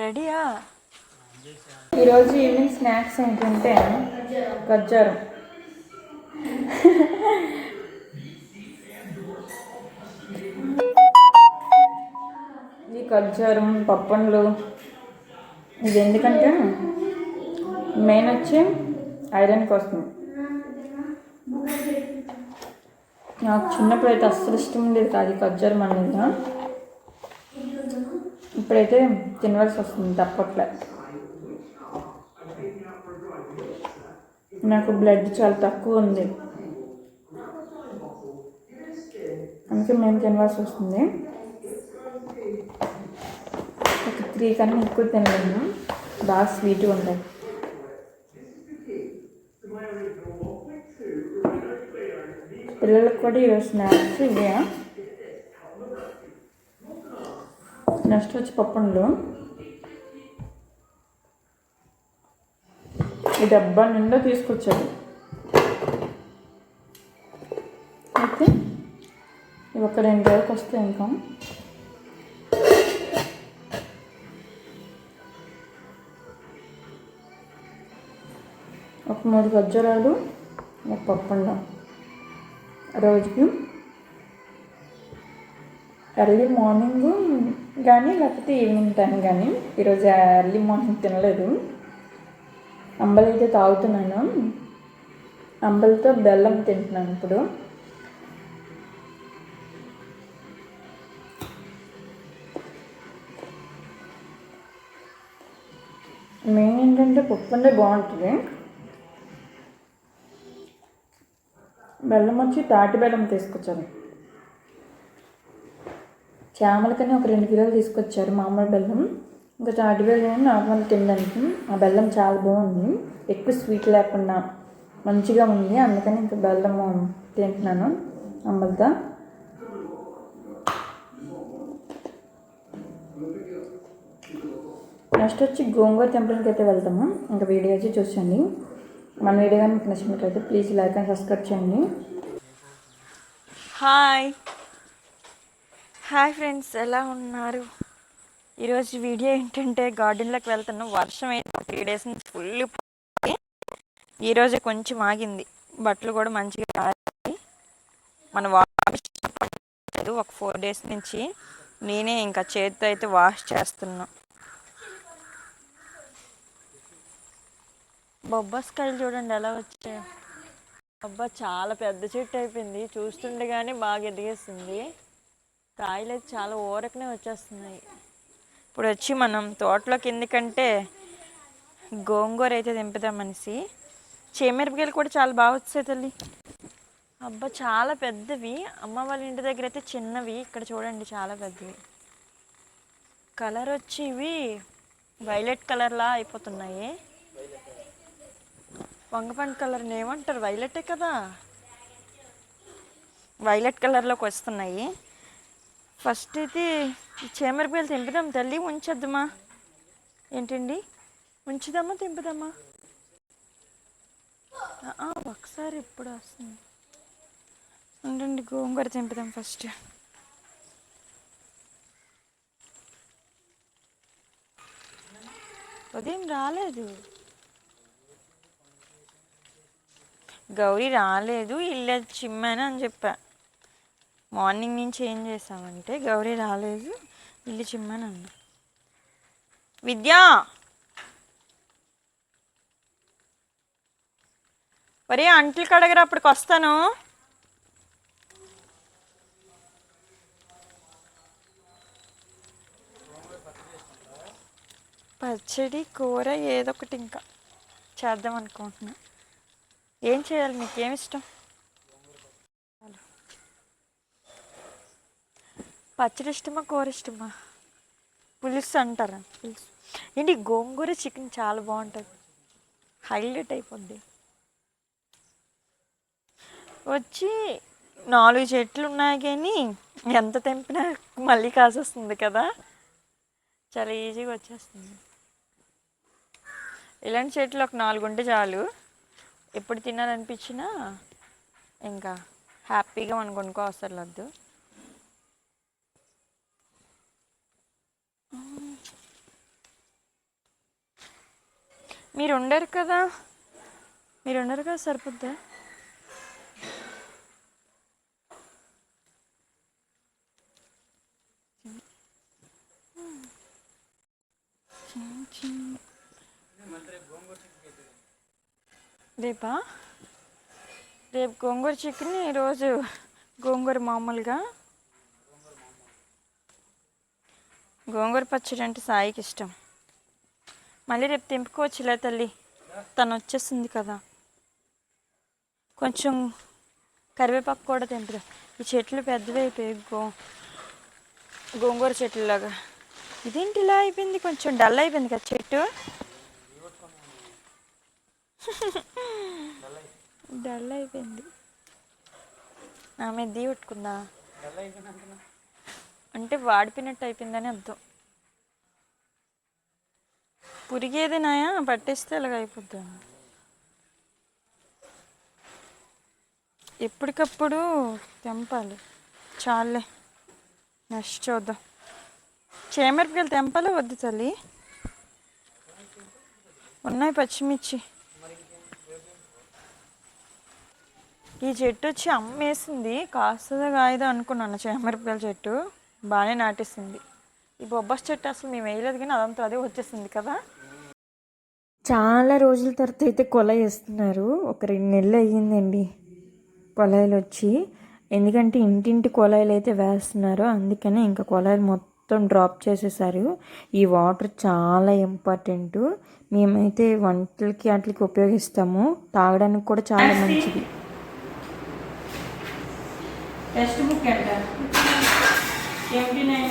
రెడీయా? ఈరోజు evening snacks ఏంటంటే గజ్జారు. ఈ ఖర్జూరం పప్పండ్లు ఇది ఎందుకంటే మెయిన్ వచ్చి ఐరన్ కోసం. నాకు చిన్నప్పుడు అయితే అస్సలు ఇష్టం ఉండేది కాదు ఖర్జారం ఖర్జూరం అనేది. ఇప్పుడైతే తినవలసి వస్తుంది తప్పట్లే. నాకు బ్లడ్ చాలా తక్కువ ఉంది. అందుకే మేము తినవలసి వస్తుంది. ఒక త్రీ కన్నా ఎక్కువ తినలేము. బాగా స్వీట్గా ఉంటాయి. పిల్లలకు కూడా ఈరోజు స్నాక్స్ ఇవే. నెక్స్ట్ వచ్చి పప్పండ్లు. ఈ డబ్బా నిండా తీసుకొచ్చాడు. అయితే ఇవి ఒక రెండు వేలకు వస్తే ఇంకా. ఒక మూడు గజ్జరాలు ఒక పప్పండం. రోజుకి ఎర్లీ మార్నింగ్ కానీ లేకపోతే ఈవినింగ్ టైం కానీ ఈరోజు ఎర్లీ మార్నింగ్ తినలేదు. అంబలి అయితే తాగుతున్నాను. అంబలితో బెల్లం తింటున్నాను ఇప్పుడు. మెయిన్ ఏంటంటే పప్పు అంటే బాగుంటుంది. బెల్లం వచ్చి తాటి బెల్లం తీసుకొచ్చాను. చేమలకని ఒక రెండు కిలోలు తీసుకొచ్చారు మామూలు బెల్లం. ఇంకా తాటి బెల్లం నార్మల్ తినడానికి. ఆ బెల్లం చాలా బాగుంది. ఎక్కువ స్వీట్ లేకుండా మంచిగా ఉంది. అందుకని ఇంకా బెల్లం తింటున్నాను అమ్మలతో నెక్స్ట్ వచ్చి గోంగూర టెంపుల్కి అయితే వెళ్తాము ఇంకా వీడియో వచ్చి చూసండి మన వీడియో కానీ మీకు నచ్చినట్లయితే ప్లీజ్ లైక్ అండ్ సబ్స్క్రైబ్ చేయండి. హాయ్. హాయ్ ఫ్రెండ్స్ ఎలా ఉన్నారు? ఈరోజు వీడియో ఏంటంటే గార్డెన్లోకి వెళ్తున్నాం వర్షం అయితే త్రీ డేస్ నుంచి ఫుల్ ఈరోజు కొంచెం ఆగింది. బట్టలు కూడా మంచిగా మన వాష్ లేదు ఒక ఫోర్ డేస్ నుంచి నేనే ఇంకా చేతితో అయితే వాష్ చేస్తున్నా. బొబ్బస్కాయలు చూడండి ఎలా వచ్చాయి. అబ్బా చాలా పెద్ద చెట్టు అయిపోయింది. చూస్తుండగానే బాగా ఎదిగేస్తుంది కాయలు అయితే చాలా ఊరకనే వచ్చేస్తున్నాయి. ఇప్పుడు వచ్చి మనం తోటలోకి ఎందుకంటే గోంగూర అయితే దింపుదాం మనిషి చేమిరపకాయలు కూడా చాలా బాగా వచ్చాయి తల్లి. అబ్బా చాలా పెద్దవి. అమ్మ వాళ్ళ ఇంటి దగ్గర అయితే చిన్నవి. ఇక్కడ చూడండి చాలా పెద్దవి. కలర్ వచ్చి ఇవి వైలెట్ కలర్లా అయిపోతున్నాయి. వంగపండు కలర్ని ఏమంటారు? వైలెటే కదా. వైలెట్ కలర్లోకి వస్తున్నాయి. ఫస్ట్ అయితే ఈ చేమరపాయలు తెంపుదాం. తల్లి ఉంచొద్దుమా ఏంటండి? ఉంచుదామా తెంపుదామా? ఒకసారి ఎప్పుడు వస్తుంది? ఉండండి గోంగూర తెంపుదాం ఫస్ట్. ఉదయం రాలేదు. గౌరీ రాలేదు. ఇల్లు చిమ్మాను అని చెప్పా. మార్నింగ్ నుంచి ఏం చేసామంటే గౌరీ రాలేదు ఇల్లు చిమ్మాను అన్న. విద్యా! ఒరే అంట్లు కడగరా అప్పటికి వస్తాను. పచ్చడి కూర ఏదో ఒకటి ఇంకా చేద్దాం అనుకుంటున్నా. ఏం చేయాలి మీకు ఏమి ఇష్టం? పచ్చడి ఇష్టమా కూర ఇష్టమా పులుసు అంటారా? పులుసు. ఏంటి గోంగూర చికెన్ చాలా బాగుంటుంది. హైలైట్ అయిపోద్ది. వచ్చి నాలుగు చెట్లు ఉన్నాయి కానీ ఎంత తెంపినా మళ్ళీ కాసొస్తుంది కదా. చాలా ఈజీగా వచ్చేస్తుంది. ఇలాంటి చెట్లు ఒక నాలుగు ఉంటే చాలు. ఎప్పుడు తినాలనిపించినా ఇంకా హ్యాపీగా మనం కొనుక్కో అవసరం లేదు. మీరు ఉండరు కదా? మీరు ఉండరు కదా సరిపోద్దా? రేపా? రేపు గోంగూర చికెన్ ఈరోజు గోంగూర మామూలుగా. గోంగూర పచ్చడి అంటే సాయికి ఇష్టం. మళ్ళీ రేపు తెంపుకోవచ్చులే తల్లి. తను వచ్చేసింది కదా. కొంచెం కరివేపాకు కూడా తెంపుదా? ఈ చెట్లు పెద్దవి అయిపోయాయి గో గోంగూర చెట్లులాగా. ఇదేంటి ఇలా అయిపోయింది? కొంచెం డల్ అయిపోయింది కదా చెట్టు. డల్ అయిపోయింది. ఆమె మీద దీ పెట్టుకుందా? అంటే వాడిపోయినట్టు అయిపోయిందని అర్థం. పురిగేది నాయా? పట్టేస్తే ఇలాగ అయిపోద్దా? ఎప్పటికప్పుడు తెంపాలి. చాలే నెక్స్ట్ చూద్దాం. చేమరపకాయలు తెంపాలి వద్దు తల్లి? ఉన్నాయి పచ్చిమిర్చి. ఈ చెట్టు వచ్చి అమ్మేసింది. కాస్తుందో కాయదో అనుకున్నాను చేమరపకాయల చెట్టు. బాగానే నాటేసింది. ఈ బొబ్బాస్ చెట్టు అసలు మేము వేయలేదు కానీ అదంతా అదే వచ్చేసింది కదా? చాలా రోజుల తర్వాత అయితే కొల వేస్తున్నారు. ఒక రెండు నెలలు అయ్యిందండి కొలాయిలు వచ్చి. ఎందుకంటే ఇంటింటి కొలాయిలు అయితే వేస్తున్నారు. అందుకనే ఇంకా కొలాయిలు మొత్తం డ్రాప్ చేసేసారు. ఈ వాటర్ చాలా ఇంపార్టెంట్. మేమైతే వంటలకి వాటికి ఉపయోగిస్తాము. తాగడానికి కూడా చాలా మంచిది. టెక్స్ట్ బుక్ ఎంత seventy nine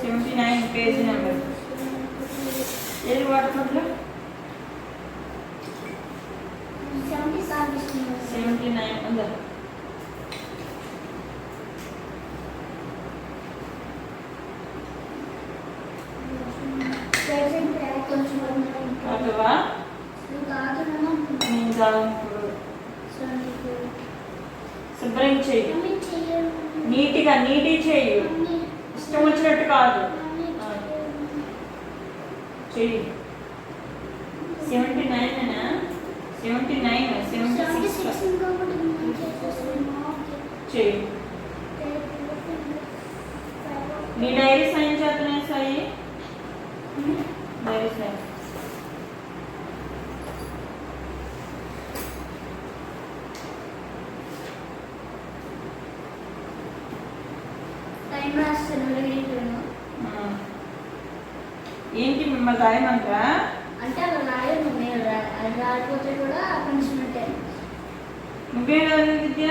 seventy nine page number ఏది వాడుకోవట్లే సెవెంటీ నైన్ ఉందా కాదువా నేను తాగినప్పుడు శుభ్రం చెయ్యి నీట్గా నీటి చెయ్యి ఇష్టం వచ్చినట్టు కాదు ఆ. చెయ్యి. Seventy nine seventy nine seventy six చెయ్యి. నీ డైరీ సైన్ చేస్తున్నాయి సాయి? డైరీ సైన్ టైం రాస్తాను ఏంటను ఆ. ఏంటి మిమ్మల్ని రాయమంటారా అంటే అలా రాయను నేను అది రాకపోతే కూడా పనిష్మెంటే నువ్వే రాయలేదు విద్య?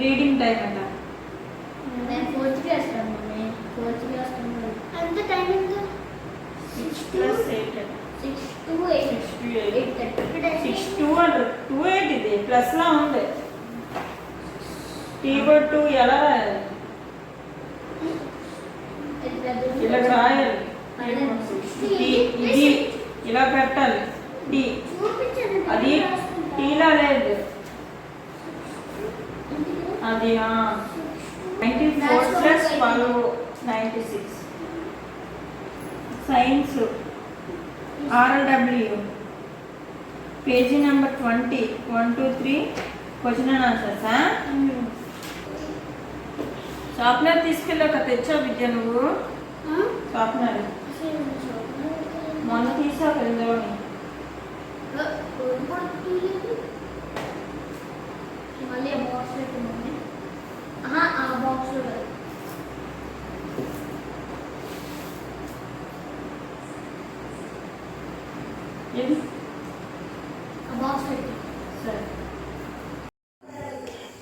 రీడింగ్ టైం అంట. నేను fourth class mummy. Fourth class అంత టైం ఎంత six plus eight six two eight six two eight six two అంటారు టూ ఎయిట్ ఇది. ప్లస్ లా ఉంది. టీ బోర్డ్ టూ ఎలా రాయాలి? ఇలా రాయాలి. ఇది ఇలా పెట్టాలి. టీ. అది టీలా లేదు. అది ninety four plus twelve ninety six science RLW page number twenty one two three question and ఆన్సర్సా sharpener తీసుకెళ్ళాక తెచ్చావు విద్య నువ్వు? షార్ప్నర్ మొన్న తీసావు ఇందులోని మళ్ళీ ఆ బాక్స్ ఆ కాదు.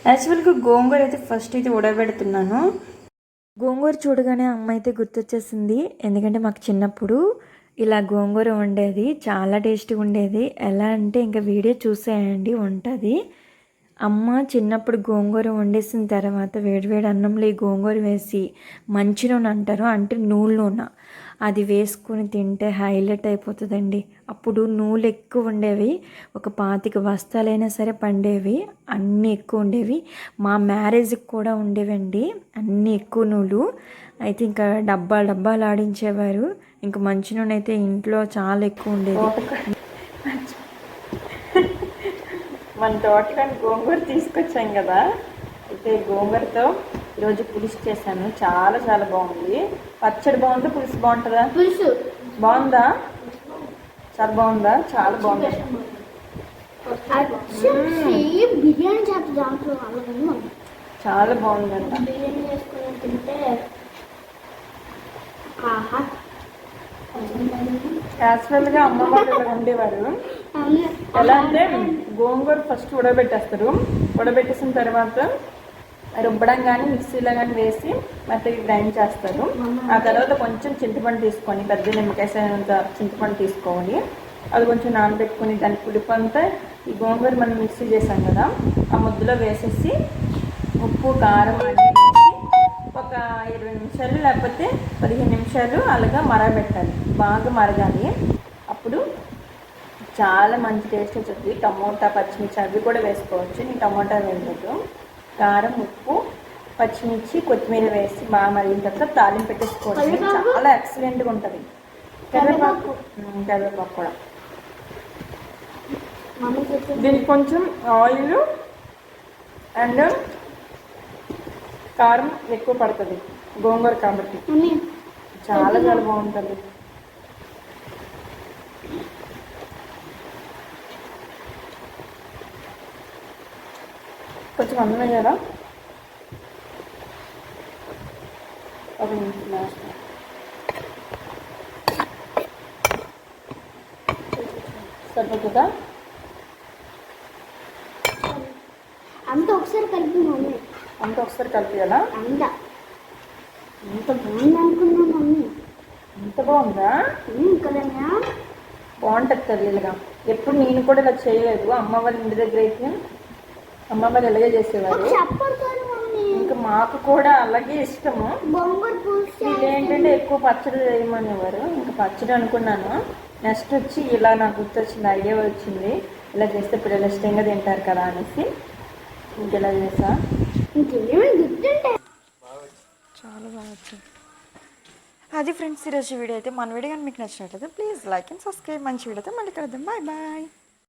యాక్చువల్గా గోంగూర అయితే ఫస్ట్ అయితే ఉడకబెడుతున్నాను గోంగూర చూడగానే అమ్మ అయితే గుర్తొచ్చేసింది. ఎందుకంటే మాకు చిన్నప్పుడు ఇలా గోంగూర ఉండేది చాలా టేస్టీగా ఉండేది. ఎలా అంటే ఇంకా వీడియో చూసేయండి ఉంటుంది. అమ్మ చిన్నప్పుడు గోంగూర వండేసిన తర్వాత వేడివేడి అన్నంలో ఈ గోంగూర వేసి మంచి నూనె అంటారు అంటే నూనె నూనె అది వేసుకుని తింటే హైలైట్ అయిపోతుందండి. అప్పుడు నూలు ఎక్కువ ఉండేవి ఒక పాతిక బస్తాలైనా సరే పండేవి అన్నీ ఎక్కువ ఉండేవి. మా మ్యారేజ్కి కూడా ఉండేవండి అన్నీ ఎక్కువ నూలు. అయితే ఇంకా డబ్బా డబ్బాలు ఆడించేవారు. ఇంకా మంచి నూనె అయితే ఇంట్లో చాలా ఎక్కువ ఉండేది. మన తోటకాని గోంగూర తీసుకొచ్చాం కదా అయితే గోంగూరతో ఈరోజు పులుసు చేశాను. చాలా చాలా బాగుంది. పచ్చడి బాగుందా? పులుసు బాగుంటుందా? పులుసు. బాగుందా? చాలా బాగుందా? చాలా బాగుంది. బిర్యానీ చేత దాంట్లో చాలా బాగుందంట. బిర్యానీ చేసుకుని తింటే ఆహా. యాక్చువల్గా అమ్మ వాళ్ళు ఉండేవారు. ఎలా అంటే గోంగూర ఫస్ట్ ఉడకబెట్టేస్తారు ఉడకబెట్టేసిన తర్వాత రుబ్బడం కానీ మిక్సీలో కానీ వేసి మెత్తగా గ్రైండ్ చేస్తారు ఆ తర్వాత కొంచెం చింతపండు తీసుకొని పెద్ద నిమ్మకాయ చింతపండు తీసుకోవాలి. అది కొంచెం నానబెట్టుకొని దాని పులుపు అంతా ఈ గోంగూర మనం మిక్సీ చేసాం కదా ఆ ముద్దలో వేసేసి ఉప్పు కారం అన్నీ వేసి ఒక ఇరవై నిమిషాలు లేకపోతే పదిహేను నిమిషాలు అలాగా మరగబెట్టాలి. బాగా మరగాలి. అప్పుడు చాలా మంచి టేస్ట్ వచ్చింది టమోటా పచ్చిమిర్చి అవి కూడా వేసుకోవచ్చు. నేను టమోటా వేయలేదు కారం ఉప్పు పచ్చిమిర్చి కొత్తిమీర వేసి బాగా మరిగిన తర్వాత తాలింపు పెట్టేసుకోవచ్చు? చాలా ఎక్సలెంట్గా ఉంటుంది. కరివేపాకు? కరివేపాకు? కూడా. దీనికి కొంచెం ఆయిల్ అండ్ కారం ఎక్కువ పడుతుంది. గోంగూర కాబట్టి. చాలా చాలా బాగుంటుంది. కొంచెం అన్నం వేయాలా ఒక నిమిషం సరిపోతుందా? అంత ఒకసారి కలిపి మమ్మీ. అంత ఒకసారి కలిపియాలా? అంత. ఇంత బాగుంది అనుకున్నా మమ్మీ. ఇంత బాగుందా? కదన్నా బాగుంటుంది తెలియదుగా ఎప్పుడు నేను కూడా ఇలా చేయలేదు. అమ్మ వాళ్ళ ఇంటి దగ్గర అయితే అమ్మ వాళ్ళు ఇలాగే చేసేవారు. ఇంకా మాకు కూడా అలాగే ఇష్టము. వీళ్ళు ఏంటంటే ఎక్కువ పచ్చడి చేయమనేవారు. ఇంకా పచ్చడి అనుకున్నాను. నెక్స్ట్ వచ్చి ఇలా నాకు గుర్తొచ్చింది ఐడియా వచ్చింది. ఇలా చేస్తే పిల్లలు ఇష్టంగా తింటారు కదా అనేసి. ఇంకెలా చేసా? చాలా బాగా వచ్చింది. అది ఫ్రెండ్స్ ఈరోజు వీడియో అయితే మన వీడియో కానీ మీకు నచ్చినట్లయితే ప్లీజ్ లైక్ అండ్ సబ్స్క్రైబ్. మంచి వీడియో అయితే మళ్ళీ కలుద్దాం. Bye bye.